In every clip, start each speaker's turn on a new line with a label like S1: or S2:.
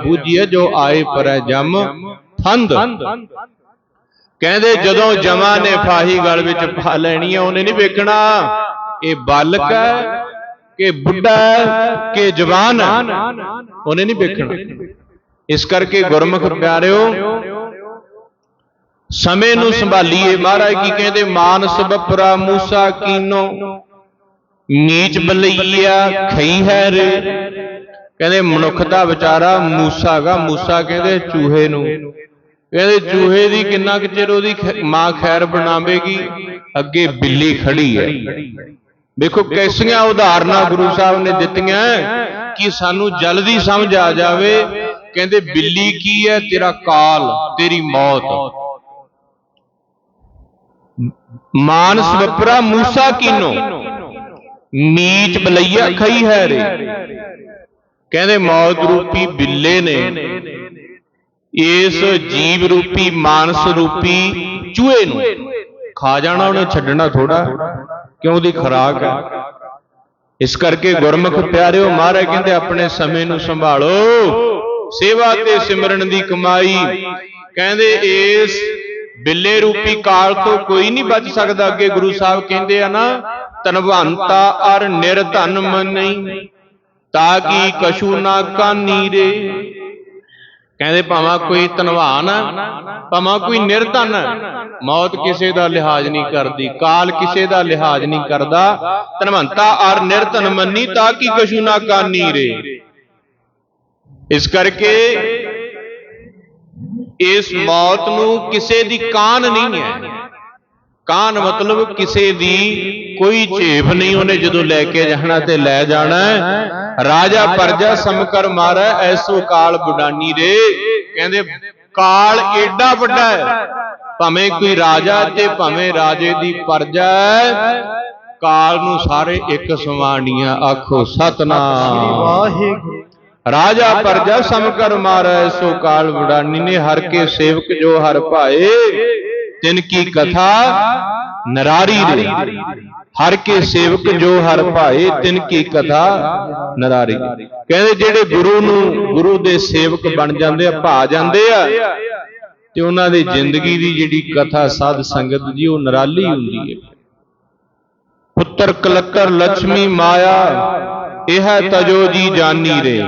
S1: ਬੂਝੀਏ ਜੋ ਆਏ ਪਰੈ ਜਮ ਫੰਦ ਕਹਿੰਦੇ ਜਦੋਂ ਜਮਾ ਨੇ ਫਾਹੀ ਗਲ ਵਿੱਚ ਪਾ ਲੈਣੀ ਹੈ ਉਹਨੇ ਨਹੀਂ ਵੇਖਣਾ। ਇਹ ਬਾਲਕ ਹੈ ਕਿ ਬੁੱਢਾ ਹੈ ਕਿ ਜਵਾਨ ਹੈ। ਉਹਨੇ ਨਹੀਂ ਵੇਖਣਾ। ਇਸ ਕਰਕੇ ਗੁਰਮੁਖ ਪਿਆਰਿਓ ਸਮੇਂ ਨੂੰ ਸੰਭਾਲੀਏ। ਮਹਾਰਾਜ ਕੀ ਕਹਿੰਦੇ? ਮਾਨਸ ਬਪਰਾ ਮੂਸਾ ਕੀਨੋ। ਨੀਚ ਬਲਈਆ ਖਈ ਹੈ ਰੇ। ਕਹਿੰਦੇ ਮਨੁੱਖ ਦਾ ਵਿਚਾਰਾ ਮੂਸਾ ਗਾ ਮੂਸਾ ਕਹਿੰਦੇ ਚੂਹੇ ਨੂੰ। ਕਹਿੰਦੇ ਚੂਹੇ ਦੀ ਕਿੰਨਾ ਕੁ ਚਿਰ ਉਹਦੀ ਮਾਂ ਖੈਰ ਬਣਾਵੇਗੀ? ਅੱਗੇ ਬਿੱਲੀ ਖੜੀ ਹੈ। ਦੇਖੋ ਕੈਸੀਆਂ ਉਦਾਹਰਨਾਂ ਗੁਰੂ ਸਾਹਿਬ ਨੇ ਦਿੱਤੀਆਂ ਕਿ ਸਾਨੂੰ ਜਲਦੀ ਸਮਝ ਆ ਜਾਵੇ, ਕਹਿੰਦੇ ਬਿੱਲੀ ਕੀ ਹੈ? ਤੇਰਾ ਕਾਲ, ਤੇਰੀ ਮੌਤ। ਮਾਨਸ ਵਪਰਾ ਮੂਸਾ ਕੀਨੋ ਨੀਚ ਬਲਈਆ ਖਈ ਹੈ ਰੇ। ਕਹਿੰਦੇ ਮੌਤ ਰੂਪੀ ਬਿੱਲੇ ਨੇ। ਇਸ ਜੀਵ ਰੂਪੀ, ਮਾਨਸ ਰੂਪੀ ਚੂਹੇ ਨੂੰ। ਖਾ ਜਾਣਾ ਉਹਨੇ, ਛੱਡਣਾ ਥੋੜਾ ਕਿਉਂ ਉਹਦੀ ਖਰਾਕ ਹੈ? ਇਸ ਕਰਕੇ ਗੁਰਮੁਖ ਪਿਆਰਿਓ ਮਹਾਰਾਜ ਕਹਿੰਦੇ, ਆਪਣੇ ਸਮੇਂ ਨੂੰ ਸੰਭਾਲੋ। ਸੇਵਾ ਤੇ ਸਿਮਰਨ ਦੀ ਕਮਾਈ। ਕਹਿੰਦੇ ਇਸ ਬਿੱਲੇ ਰੂਪੀ ਕਾਲ ਤੋਂ ਕੋਈ ਨਹੀਂ ਬਚ ਸਕਦਾ। ਅੱਗੇ ਗੁਰੂ ਸਾਹਿਬ ਕਹਿੰਦੇ ਆ ਨਾ, ਧਨਵੰਤਾ ਅਰ ਨਿਰਧਨ ਮਨਈ ਤਾਂ ਕਿ ਕਸ਼ੂ ਨਾ ਕਾਨੀ ਰੇ? ਕਹਿੰਦੇ ਭਾਵੇਂ ਕੋਈ ਧਨਵਾਨ ਹੈ ਭਾਵੇਂ ਕੋਈ ਨਿਰਧਨ। ਮੌਤ ਕਿਸੇ ਦਾ ਲਿਹਾਜ਼ ਨਹੀਂ ਕਰਦੀ, ਕਾਲ ਕਿਸੇ ਦਾ ਲਿਹਾਜ਼ ਨਹੀਂ ਕਰਦਾ। ਧਨਵੰਤਾ ਔਰ ਨਿਰਧਨ ਮੰਨੀ ਤਾਂ ਕਿ ਕਸ਼ੂ ਨਾ ਕਾਨੀ ਰੇ? ਇਸ ਕਰਕੇ ਇਸ ਮੌਤ ਨੂੰ ਕਿਸੇ ਦੀ ਕਾਨ ਨਹੀਂ ਹੈ। ਕਾਨ ਮਤਲਬ ਕਿਸੇ ਦੀ ਕੋਈ ਝੇਪ ਨਹੀਂ ਉਹਨੇ ਜਦੋਂ ਲੈ ਕੇ ਜਾਣਾ ਤੇ ਲੈ ਜਾਣਾ ਰਾਜਾ ਪਰਜਾ ਸਮਕਰ ਮਾਰੈ, ਐਸੋ ਕਾਲ ਬੁਡਾਨੀ ਰੇ। ਕਹਿੰਦੇ, ਕਾਲ ਏਡਾ ਵੱਡਾ ਹੈ। ਭਾਵੇਂ ਕੋਈ ਰਾਜਾ ਤੇ ਭਾਵੇਂ ਰਾਜੇ ਦੀ ਪਰਜਾ ਕਾਲ ਨੂੰ ਸਾਰੇ ਇੱਕ ਸਮਾਣੀਆਂ ਆਖੋ, ਸਤਨਾਮ।
S2: ਵਾਹਿਗੁਰੂ
S1: ਰਾਜਾ ਪਰਜਾ ਸਮਕਰ ਮਾਰੈ, ਐਸੋ ਕਾਲ ਬੁਡਾਨੀ ਨੇ, ਹਰ ਕੇ ਸੇਵਕ ਜੋ ਹਰ ਭਾਏ। ਤਿਨ ਕੀ ਕਥਾ ਨਰਾਰੀ ਰੇ ਹਰ ਕੇ ਸੇਵਕ ਜੋ ਹਰ ਭਾਏ ਤਿਨ ਕੀ ਕਥਾ ਨਰਾਰੀ ਕਹਿੰਦੇ ਜਿਹੜੇ ਗੁਰੂ ਨੂੰ ਗੁਰੂ ਦੇ ਸੇਵਕ ਬਣ ਜਾਂਦੇ ਆ ਭਾ ਜਾਂਦੇ ਆ ਤੇ ਉਹਨਾਂ ਦੀ ਜ਼ਿੰਦਗੀ ਦੀ ਜਿਹੜੀ ਕਥਾ ਸਾਧ ਸੰਗਤ ਦੀ ਉਹ ਨਰਾਲੀ ਹੁੰਦੀ ਹੈ। ਪੁੱਤਰ ਕਲੱਤਰ ਲక్ష్ਮੀ ਮਾਇਆ ਇਹ ਹੈ ਤਜੋ ਜੀ ਜਾਨੀ ਰੇ।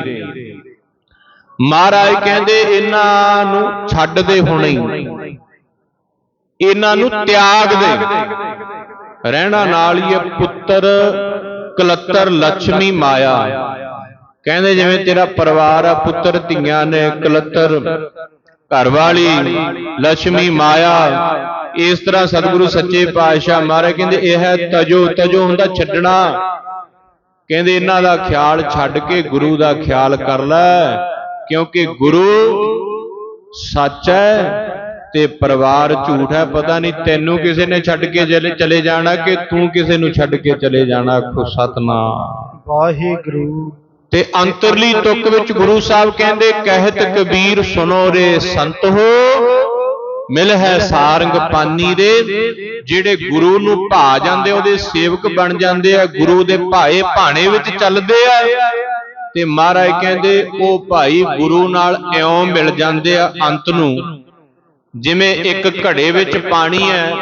S1: ਮਹਾਰਾਜ ਕਹਿੰਦੇ ਇਹਨਾਂ ਨੂੰ ਛੱਡ ਦੇ ਹੁਣੇ। ਹੀ। ਇਹਨਾਂ ਨੂੰ ਤਿਆਗ ਦੇ। ਰਹਿਣਾ ਨਾਲ ਹੀ ਇਹ ਪੁੱਤਰ ਕਲੱਤਰ ਲక్ష్ਮੀ ਮਾਇਆ। ਕਹਿੰਦੇ ਜਿਵੇਂ ਤੇਰਾ ਪਰਿਵਾਰ ਆ ਪੁੱਤਰ ਧੀਆਂ ਨੇ ਕਲੱਤਰ। ਘਰ ਵਾਲੀ ਲక్ష్ਮੀ ਮਾਇਆ। ਇਸ ਤਰ੍ਹਾਂ ਸਤਿਗੁਰੂ ਸੱਚੇ ਪਾਤਸ਼ਾਹ ਮਹਾਰਾਜ ਕਹਿੰਦੇ ਇਹ ਹੈ ਤਜੋ ਤਜੋ ਹੁੰਦਾ ਛੱਡਣਾ। ਕਹਿੰਦੇ ਇਹਨਾਂ ਦਾ ਖਿਆਲ ਛੱਡ ਕੇ ਗੁਰੂ ਦਾ ਖਿਆਲ ਕਰ ਲੈ। ਕਿਉਂਕਿ ਗੁਰੂ ਸੱਚ ਹੈ। ਤੇ ਪਰਿਵਾਰ ਝੂਠ ਹੈ ਪਤਾ ਨਹੀਂ ਤੈਨੂੰ ਕਿਸੇ ਨੇ ਛੱਡ ਕੇ ਚਲੇ ਚਲੇ ਜਾਣਾ ਕਿ ਤੂੰ ਕਿਸੇ ਨੂੰ ਛੱਡ ਕੇ ਚਲੇ ਜਾਣਾ? ਆਖੋ ਸਤਨਾਮ।
S2: ਵਾਹਿਗੁਰੂ।
S1: ਤੇ ਅੰਤਰਲੀ ਤੁਕ ਵਿੱਚ ਗੁਰੂ ਸਾਹਿਬ ਕਹਿੰਦੇ ਕਹਿਤ ਕਬੀਰ ਸੁਨੋ ਰੇ ਸੰਤ ਹੋ ਮਿਲ ਹੈ ਸਾਰੰਗ ਪਾਨੀ ਦੇ ਜਿਹੜੇ ਗੁਰੂ ਨੂੰ ਭਾ ਜਾਂਦੇ ਉਹਦੇ ਸੇਵਕ ਬਣ ਜਾਂਦੇ ਆ ਗੁਰੂ ਦੇ ਭਾਏ ਭਾਣੇ ਵਿੱਚ ਚੱਲਦੇ ਆ। ਤੇ ਮਹਾਰਾਜ ਕਹਿੰਦੇ ਉਹ ਭਾਈ ਗੁਰੂ ਨਾਲ ਇਉਂ ਮਿਲ ਜਾਂਦੇ ਆ ਅੰਤ ਨੂੰ। ਜਿਵੇਂ ਇੱਕ ਘੜੇ ਵਿੱਚ ਪਾਣੀ ਹੈ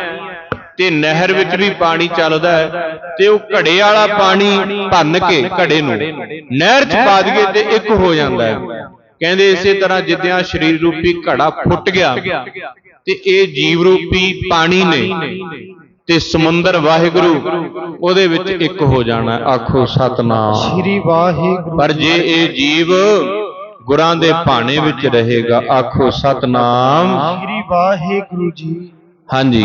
S1: ਤੇ ਨਹਿਰ ਵਿੱਚ ਵੀ ਪਾਣੀ ਚੱਲਦਾ ਹੈ ਤੇ ਉਹ ਘੜੇ ਵਾਲਾ ਪਾਣੀ ਭੰਨ ਕੇ ਘੜੇ ਨੂੰ ਨਹਿਰ 'ਚ ਪਾ ਦਈਏ ਤੇ ਇੱਕ ਹੋ ਜਾਂਦਾ ਹੈ। ਕਹਿੰਦੇ ਇਸੇ ਤਰ੍ਹਾਂ ਜਿੱਦਿਆਂ ਸਰੀਰ ਰੂਪੀ ਘੜਾ ਫੁੱਟ ਗਿਆ ਤੇ ਇਹ ਜੀਵ ਰੂਪੀ ਪਾਣੀ ਨੇ ਤੇ ਸਮੁੰਦਰ ਵਾਹਿਗੁਰੂ ਉਹਦੇ ਵਿੱਚ ਇੱਕ ਹੋ ਜਾਣਾ। ਆਖੋ ਸਤਨਾਮ।
S2: ਸ੍ਰੀ ਵਾਹਿਗੁਰੂ
S1: ਪਰ ਜੇ ਇਹ ਜੀਵ ਗੁਰਾਂ ਦੇ ਭਾਣੇ ਵਿੱਚ ਰਹੇਗਾ। ਆਖੋ ਸਤਨਾਮ।
S2: ਸ੍ਰੀ ਵਾਹਿਗੁਰੂ ਜੀ।
S1: ਹਾਂਜੀ।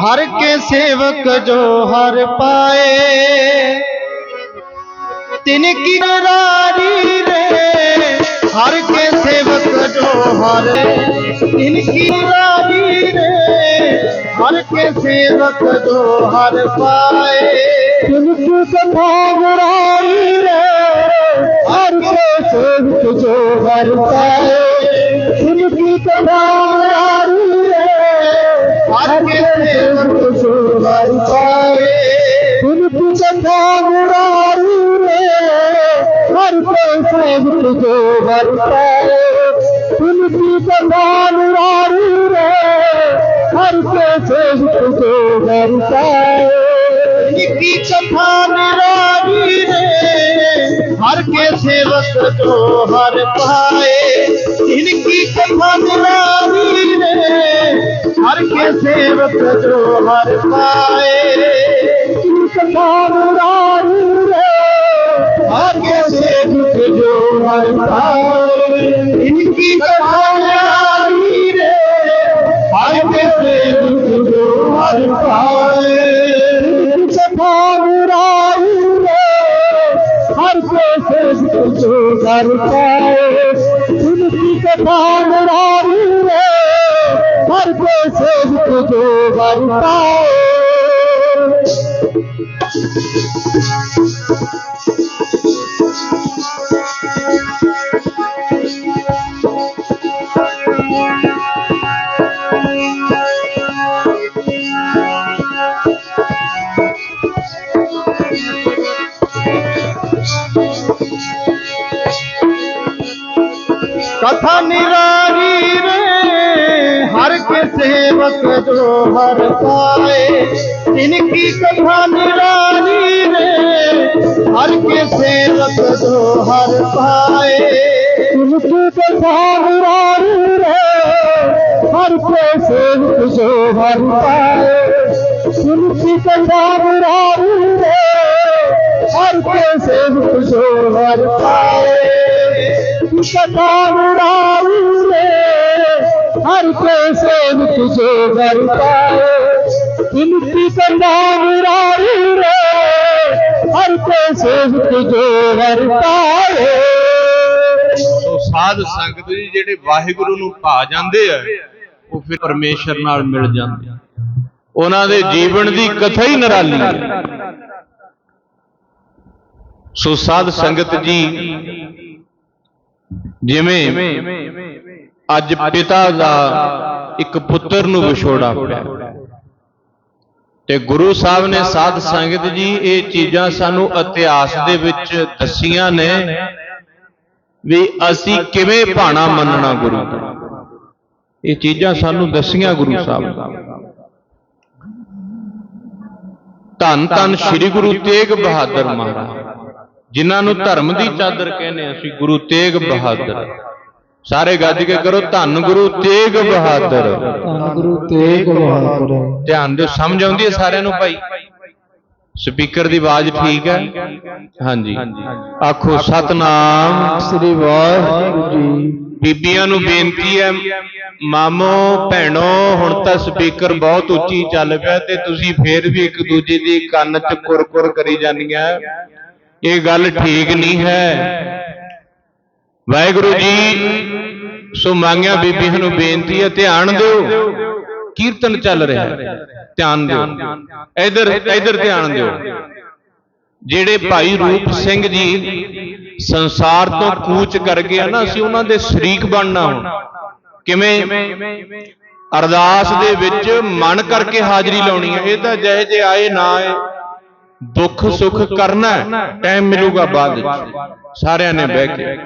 S2: ਹਰ ਕੇ ਸੇਵਕ ਜੋ ਹਰ ਪਾਏ ਤਿਨ ਕੀ ਰਾਰੀ ਰੇ। ਹਰ ਕੇ ਸੇਵਕ ਜੋ ਹਰ ਤਿਨ ਕੀ ਹਰ ਕੇ ਸੇਵਕ ਜੋ ਹਰ ਪਾਏ ਤਿਨ ਕੀ ਕਥਾ ਗਰਾਰੀ ਰੇ ਹਰ ਕੇ ਸੇਵਕ ਜੋ ਹਰ ਪਾਏ ਤਿਨ ਕੀ ਕਥਾ ਗਰਾਰੀ ਰੇ ਹਰ ਕੇ ਸੇਵਕ ਜੋ ਹਰ
S3: ਜੋ ਹਰ ਪਾਏ
S2: ਨਿੱਕੀ ਰੇ ਹਰ ਕੇ ਸੇਵਕ ਜੋ ਹਰ ਪਾਏ। ਇਨਕੀ ਕਥਾ ਨਿਰਾਰੀ ਰੇ ਹਰ ਕੇ ਸੇਵਕ ਜੋ ਹਰ ਪਾਏ।
S3: ਕਥਾ ਮੁਰਾਰੀ ਰੇ
S2: ਹਰ ਕੇ ਸੇਵਕ ਜੋ ਹਰ ਪਾਏ। ਸੇਵਕ ਜੋ ਹਰ ਪਾਏ
S3: ਸੁਨ ਕੀ ਕਥਾ ਮੁਰਾਰੀ ਰੇ ਹਰ ਕੋ ਸੇਵਕ ਜੋ ਹਰ ਪਾਏ
S2: ਕਥਾ ਨਿਰਾਰੀ ਰੇ ਹਰ ਕੇ ਸੇਵਕ ਜੋ ਹਰ ਪਾਏ ਇਨਕੀ ਕਥਾ ਨਿਰਾਰੀ ਰੇ ਹਰ ਕੇ ਸੇਵਕ ਜੋ ਹਰ ਪਾਏ
S3: ਸੁਨ ਕੀ ਕਥਾ ਮੁਰਾਰੀ ਰੇ ਹਰ ਕੋ ਸੇਵਕ ਜੋ ਹਰ ਪਾਏ ਸੁਨ ਕੀ ਕਥਾ ਮੁਰਾਰੀ ਰੇ ਹਰ ਕੋ ਸੇਵਕ ਜੋ ਹਰ ਪਾਏ। ਕਥਾ ਮੁਰਾਰੀ ਰੇ ਹਰ ਕੋ ਸੇਵਕ ਜੋ ਹਰ ਪਾਏ।
S1: ਸੋ ਸਾਧ ਸੰਗਤ ਜੀ, ਜਿਹੜੇ ਵਾਹਿਗੁਰੂ ਨੂੰ ਭਾ ਜਾਂਦੇ ਆ, ਉਹ ਫਿਰ ਪਰਮੇਸ਼ਰ ਨਾਲ ਮਿਲ ਜਾਂਦੇ ਆ। ਉਹਨਾਂ ਦੇ ਜੀਵਨ ਦੀ ਕਥਾ ਹੀ ਨਿਰਾਲੀ ਹੈ ਸੋ ਸਾਧ ਸੰਗਤ ਜੀ ਜਿਵੇਂ ਅੱਜ ਪਿਤਾ ਦਾ ਇੱਕ ਪੁੱਤਰ ਨੂੰ ਵਿਛੋੜਾ ਪਿਆ ਤੇ ਗੁਰੂ ਸਾਹਿਬ ਨੇ ਸਾਧ ਸੰਗਤ ਜੀ, ਇਹ ਚੀਜ਼ਾਂ ਸਾਨੂੰ ਇਤਿਹਾਸ ਦੇ ਵਿੱਚ ਦੱਸੀਆਂ ਨੇ ਵੀ ਅਸੀਂ ਕਿਵੇਂ ਭਾਣਾ ਮੰਨਣਾ ਗੁਰੂ ਦਾ। ਇਹ ਚੀਜ਼ਾਂ ਸਾਨੂੰ ਦੱਸੀਆਂ ਗੁਰੂ ਸਾਹਿਬ ਦਾ ਧੰਨ ਧੰਨ ਸ੍ਰੀ ਗੁਰੂ ਤੇਗ ਬਹਾਦਰ ਮਹਾਰਾਜ। ਜਿਨ੍ਹਾਂ ਨੂੰ ਧਰਮ ਦੀ ਚਾਦਰ ਕਹਿੰਦੇ ਅਸੀਂ ਗੁਰੂ ਤੇਗ ਬਹਾਦਰ। ਸਾਰੇ ਗੱਜ ਕੇ ਕਰੋ ਧੰਨ ਗੁਰੂ ਤੇਗ ਬਹਾਦਰ।
S3: ਧੰਨ ਗੁਰੂ ਤੇਗ ਬਹਾਦਰ।
S1: ਧਿਆਨ ਦਿਓ ਸਮਝ ਆਉਂਦੀ ਹੈ ਸਾਰਿਆਂ ਨੂੰ ਭਾਈ। ਸਪੀਕਰ ਦੀ ਆਵਾਜ਼ ਠੀਕ ਹੈ? ਹਾਂਜੀ। ਆਖੋ ਸਤਨਾਮ।
S3: ਸ੍ਰੀ ਵਾਹਿਗੁਰੂ ਜੀ।
S1: ਬੀਬੀਆਂ ਨੂੰ ਬੇਨਤੀ ਹੈ ਮਾਮੋ ਭੈਣੋ ਹੁਣ ਤਾਂ ਸਪੀਕਰ ਬਹੁਤ ਉੱਚੀ ਚੱਲ ਪਿਆ ਤੇ ਤੁਸੀਂ ਫੇਰ ਵੀ ਇੱਕ ਦੂਜੇ ਦੀ ਕੰਨ 'ਚ ਕੁਰ-ਕੁਰ ਕਰੀ ਜਾਂਦੀਆਂ। ਇਹ ਗੱਲ ਠੀਕ ਨਹੀਂ ਹੈ। ਵਾਹਿਗੁਰੂ ਜੀ, ਸੋ ਮੰਗਿਆ ਬੀਬੀਆਂ ਨੂੰ ਬੇਨਤੀ ਹੈ, ਧਿਆਨ ਦਿਓ। ਕੀਰਤਨ ਚੱਲ ਰਿਹਾ ਹੈ। ਧਿਆਨ ਦਿਓ। ਇਧਰ ਇਧਰ ਧਿਆਨ ਦਿਓ। ਜਿਹੜੇ ਭਾਈ ਰੂਪ ਸਿੰਘ ਜੀ ਸੰਸਾਰ ਤੋਂ ਕੂਚ ਕਰ ਗਏ ਆ ਨਾ, ਅਸੀਂ ਉਹਨਾਂ ਦੇ ਸ਼ਰੀਕ ਬਣਨਾ ਹੁਣ। ਕਿਵੇਂ? ਅਰਦਾਸ ਦੇ ਵਿੱਚ ਮਨ ਕਰਕੇ ਹਾਜ਼ਰੀ ਲਾਉਣੀ ਹੈ। ਇਹ ਤਾਂ ਜਿਹੇ ਜੇ ਆਏ, ਨਾ ਆਏ। ਦੁੱਖ ਸੁੱਖ ਕਰਨਾ ਟਾਈਮ ਮਿਲੂਗਾ ਬਾਅਦ ਵਿੱਚ। ਸਾਰਿਆਂ ਨੇ ਬਹਿ ਕੇ।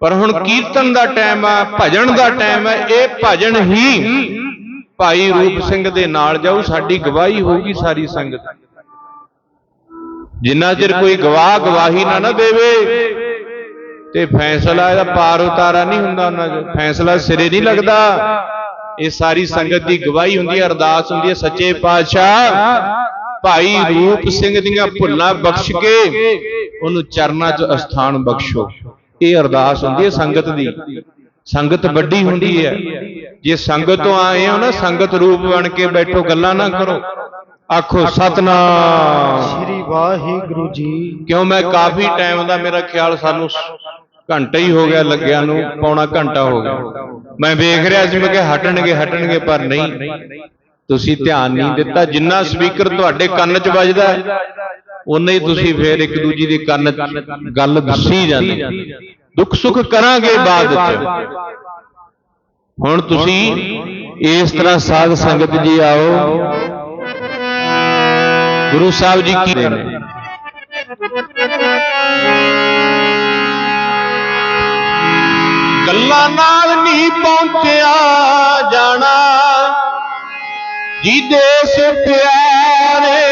S1: ਪਰ ਹੁਣ ਕੀਰਤਨ ਦਾ ਟਾਈਮ ਆ ਭਜਨ ਦਾ ਟਾਈਮ ਹੈ। ਇਹ ਭਜਨ ਹੀ ਭਾਈ ਰੂਪ ਸਿੰਘ ਦੇ ਨਾਲ ਜਾਊ ਸਾਡੀ ਗਵਾਹੀ ਹੋਊਗੀ ਸਾਰੀ ਸੰਗਤ। ਜਿੰਨਾ ਚਿਰ ਕੋਈ ਗਵਾਹ ਗਵਾਹੀ ਨਾ ਨਾ ਦੇਵੇ। ਤੇ ਫੈਸਲਾ ਇਹਦਾ ਪਾਰ ਉਤਾਰਾ ਨਹੀਂ ਹੁੰਦਾ ਉਹਨਾਂ ਚ। ਫੈਸਲਾ ਸਿਰੇ ਨਹੀਂ ਲੱਗਦਾ। ਇਹ ਸਾਰੀ ਸੰਗਤ ਦੀ ਗਵਾਹੀ ਹੁੰਦੀ ਹੈ ਅਰਦਾਸ ਹੁੰਦੀ ਹੈ ਸੱਚੇ ਪਾਤਸ਼ਾਹ। ਭਾਈ ਰੂਪ ਸਿੰਘ ਦੀਆਂ ਭੁੱਲਾਂ ਬਖਸ਼ ਕੇ ਉਹਨੂੰ ਚਰਨਾਂ 'ਚ ਅਸਥਾਨ ਬਖਸ਼ੋ। ਇਹ ਅਰਦਾਸ ਹੁੰਦੀ ਹੈ ਸੰਗਤ ਦੀ। ਸੰਗਤ ਵੱਡੀ ਹੁੰਦੀ ਹੈ। ਜੇ ਸੰਗਤ ਤੋਂ ਆਏ ਹੋ ਨਾ ਸੰਗਤ ਰੂਪ ਬਣ ਕੇ ਬੈਠੋ ਗੱਲਾਂ ਨਾ ਕਰੋ। ਆਖੋ ਸਤਨਾਮ।
S2: ਸ੍ਰੀ ਵਾਹਿਗੁਰੂ ਜੀ।
S1: ਕਿਉਂ ਮੈਂ ਕਾਫੀ ਟਾਈਮ ਦਾ ਮੇਰਾ ਖਿਆਲ ਸਾਨੂੰ ਘੰਟਾ ਹੀ ਹੋ ਗਿਆ ਲੱਗਿਆ ਨੂੰ ਪੌਣਾ ਘੰਟਾ ਹੋ ਗਿਆ। ਮੈਂ ਵੇਖ ਰਿਹਾ ਸੀ ਮੈਂ ਕਿ ਹਟਣਗੇ ਹਟਣਗੇ ਪਰ ਨਹੀਂ। ਤੁਸੀਂ ਧਿਆਨ ਨਹੀਂ ਦਿੱਤਾ ਜਿੰਨਾ ਸਪੀਕਰ ਤੁਹਾਡੇ ਕੰਨ 'ਚ ਵੱਜਦਾ ਉਨਾ ਹੀ ਤੁਸੀਂ ਫੇਰ ਇੱਕ ਦੂਜੀ ਦੇ ਕੰਨ 'ਚ ਗੱਲ ਦੱਸੀ ਜਾਂਦੇ ਦੁੱਖ ਸੁੱਖ ਕਰਾਂਗੇ ਬਾਅਦ 'ਚ ਹੁਣ ਤੁਸੀਂ ਇਸ ਤਰ੍ਹਾਂ ਸਾਧ ਸੰਗਤ ਜੀ ਆਓ। ਗੁਰੂ ਸਾਹਿਬ ਜੀ ਕੀ ਨੇ? ਗੱਲਾਂ ਨਾਲ ਨਹੀਂ ਪਹੁੰਚਿਆ ਜਾਣਾ। ਜੀ ਦੇਸ ਪਿਆਰੇ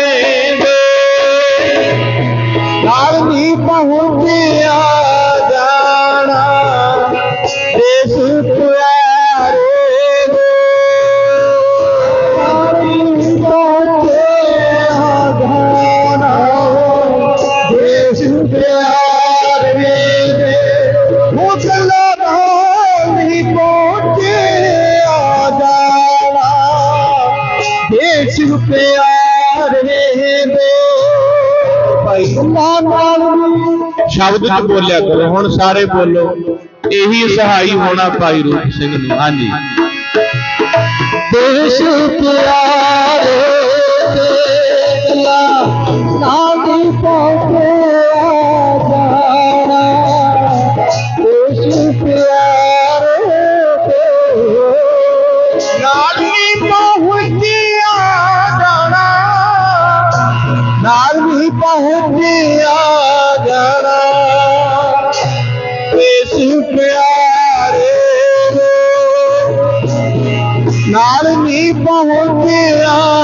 S1: ਸ਼ਬਦ ਚ ਬੋਲਿਆ ਕਰੋ, ਹੁਣ ਸਾਰੇ ਬੋਲੋ। ਇਹੀ ਸਹਾਈ ਹੋਣਾ ਭਾਈ ਰੂਪ ਸਿੰਘ ਨੂੰ, ਹਾਂਜੀ।
S3: ਦੇਸ਼ ਪਿਆਰੇ ਦੇਖਲਾ
S1: ਨਾਲ
S3: ਨਹੀਂ ਪਹੁੰਚਿਆ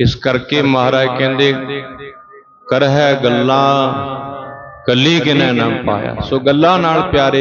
S1: ਇਸ ਕਰਕੇ ਮਹਾਰਾਜ ਕਹਿੰਦੇ ਕਰ ਹੈ ਗੱਲਾਂ, ਕੱਲੀ ਕਿਨੇ ਨਾ ਪਾਇਆ? ਸੋ ਗੱਲਾਂ ਨਾਲ ਪਿਆਰੇ